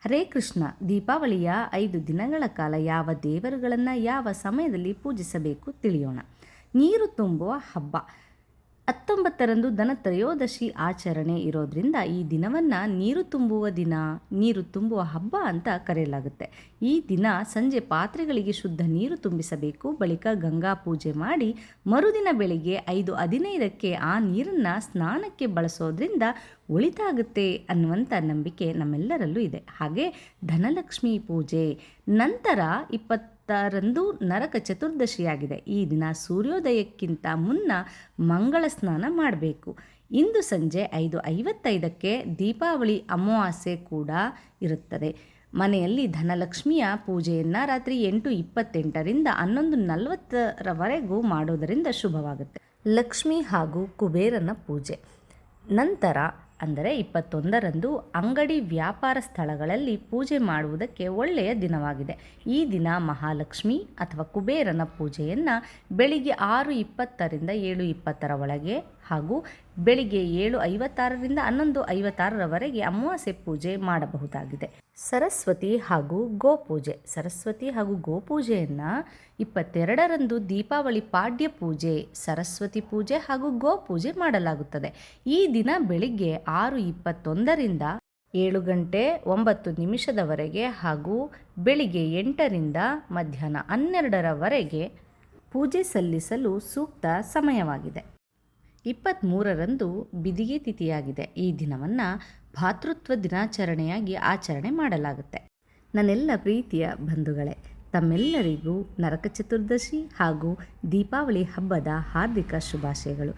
ಹರೇ ಕೃಷ್ಣ, ದೀಪಾವಳಿಯ ಐದು ದಿನಗಳ ಕಾಲ ಯಾವ ದೇವರುಗಳನ್ನು ಯಾವ ಸಮಯದಲ್ಲಿ ಪೂಜಿಸಬೇಕು ತಿಳಿಯೋಣ. ನೀರು ತುಂಬುವ ಹಬ್ಬ. ಹತ್ತೊಂಬತ್ತರಂದು ಧನತ್ರಯೋದಶಿ ಆಚರಣೆ ಇರೋದ್ರಿಂದ ಈ ದಿನವನ್ನು ನೀರು ತುಂಬುವ ದಿನ, ನೀರು ತುಂಬುವ ಹಬ್ಬ ಅಂತ ಕರೆಯಲಾಗುತ್ತೆ. ಈ ದಿನ ಸಂಜೆ ಪಾತ್ರೆಗಳಿಗೆ ಶುದ್ಧ ನೀರು ತುಂಬಿಸಬೇಕು. ಬಳಿಕ ಗಂಗಾ ಪೂಜೆ ಮಾಡಿ ಮರುದಿನ ಬೆಳಿಗ್ಗೆ ಐದು ಹದಿನೈದಕ್ಕೆ ಆ ನೀರನ್ನು ಸ್ನಾನಕ್ಕೆ ಬಳಸೋದ್ರಿಂದ ಒಳಿತಾಗುತ್ತೆ ಅನ್ನುವಂಥ ನಂಬಿಕೆ ನಮ್ಮೆಲ್ಲರಲ್ಲೂ ಇದೆ. ಹಾಗೆ ಧನಲಕ್ಷ್ಮಿ ಪೂಜೆ ನಂತರ ಇಪ್ಪತ್ತರಂದು ನರಕ ಚತುರ್ದಶಿಯಾಗಿದೆ. ಈ ದಿನ ಸೂರ್ಯೋದಯಕ್ಕಿಂತ ಮುನ್ನ ಮಂಗಳ ಸ್ನಾನ ಮಾಡಬೇಕು. ಇಂದು ಸಂಜೆ ಐದು ಐವತ್ತೈದಕ್ಕೆ ದೀಪಾವಳಿ ಅಮಾವಾಸ್ಯೆ ಕೂಡ ಇರುತ್ತದೆ. ಮನೆಯಲ್ಲಿ ಧನಲಕ್ಷ್ಮಿಯ ಪೂಜೆಯನ್ನು ರಾತ್ರಿ ಎಂಟು ಇಪ್ಪತ್ತೆಂಟರಿಂದ ಹನ್ನೊಂದು ನಲವತ್ತರವರೆಗೂ ಮಾಡೋದರಿಂದ ಶುಭವಾಗುತ್ತೆ. ಲಕ್ಷ್ಮಿ ಹಾಗೂ ಕುಬೇರನ ಪೂಜೆ. ನಂತರ ಅಂದರೆ ಇಪ್ಪತ್ತೊಂದರಂದು ಅಂಗಡಿ ವ್ಯಾಪಾರ ಸ್ಥಳಗಳಲ್ಲಿ ಪೂಜೆ ಮಾಡುವುದಕ್ಕೆ ಒಳ್ಳೆಯ ದಿನವಾಗಿದೆ. ಈ ದಿನ ಮಹಾಲಕ್ಷ್ಮಿ ಅಥವಾ ಕುಬೇರನ ಪೂಜೆಯನ್ನು ಬೆಳಿಗ್ಗೆ ಆರು ಇಪ್ಪತ್ತರಿಂದ ಏಳು ಇಪ್ಪತ್ತರ ಒಳಗೆ ಹಾಗೂ ಬೆಳಿಗ್ಗೆ ಏಳು ಐವತ್ತಾರರಿಂದ ಹನ್ನೊಂದು ಐವತ್ತಾರರವರೆಗೆ ಅಮಾವಾಸ್ಯೆ ಪೂಜೆ ಮಾಡಬಹುದಾಗಿದೆ. ಸರಸ್ವತಿ ಹಾಗೂ ಗೋಪೂಜೆ. ಸರಸ್ವತಿ ಹಾಗೂ ಗೋಪೂಜೆಯನ್ನು ಇಪ್ಪತ್ತೆರಡರಂದು ದೀಪಾವಳಿ ಪಾಡ್ಯ ಪೂಜೆ, ಸರಸ್ವತಿ ಪೂಜೆ ಹಾಗೂ ಗೋಪೂಜೆ ಮಾಡಲಾಗುತ್ತದೆ. ಈ ದಿನ ಬೆಳಿಗ್ಗೆ ಆರು ಇಪ್ಪತ್ತೊಂದರಿಂದ ಏಳು ಗಂಟೆ ಒಂಬತ್ತು ನಿಮಿಷದವರೆಗೆ ಹಾಗೂ ಬೆಳಿಗ್ಗೆ ಎಂಟರಿಂದ ಮಧ್ಯಾಹ್ನ ಹನ್ನೆರಡರವರೆಗೆ ಪೂಜೆ ಸಲ್ಲಿಸಲು ಸೂಕ್ತ ಸಮಯವಾಗಿದೆ. ಇಪ್ಪತ್ತ್ಮೂರರಂದು ಬಿದಿಗೆ ತಿಥಿಯಾಗಿದೆ. ಈ ದಿನವನ್ನು ಭಾತೃತ್ವ ದಿನಾಚರಣೆಯಾಗಿ ಆಚರಣೆ ಮಾಡಲಾಗುತ್ತೆ. ನನ್ನೆಲ್ಲ ಪ್ರೀತಿಯ ಬಂಧುಗಳೇ, ತಮ್ಮೆಲ್ಲರಿಗೂ ನರಕ ಚತುರ್ದಶಿ ಹಾಗೂ ದೀಪಾವಳಿ ಹಬ್ಬದ ಹಾರ್ದಿಕ ಶುಭಾಶಯಗಳು.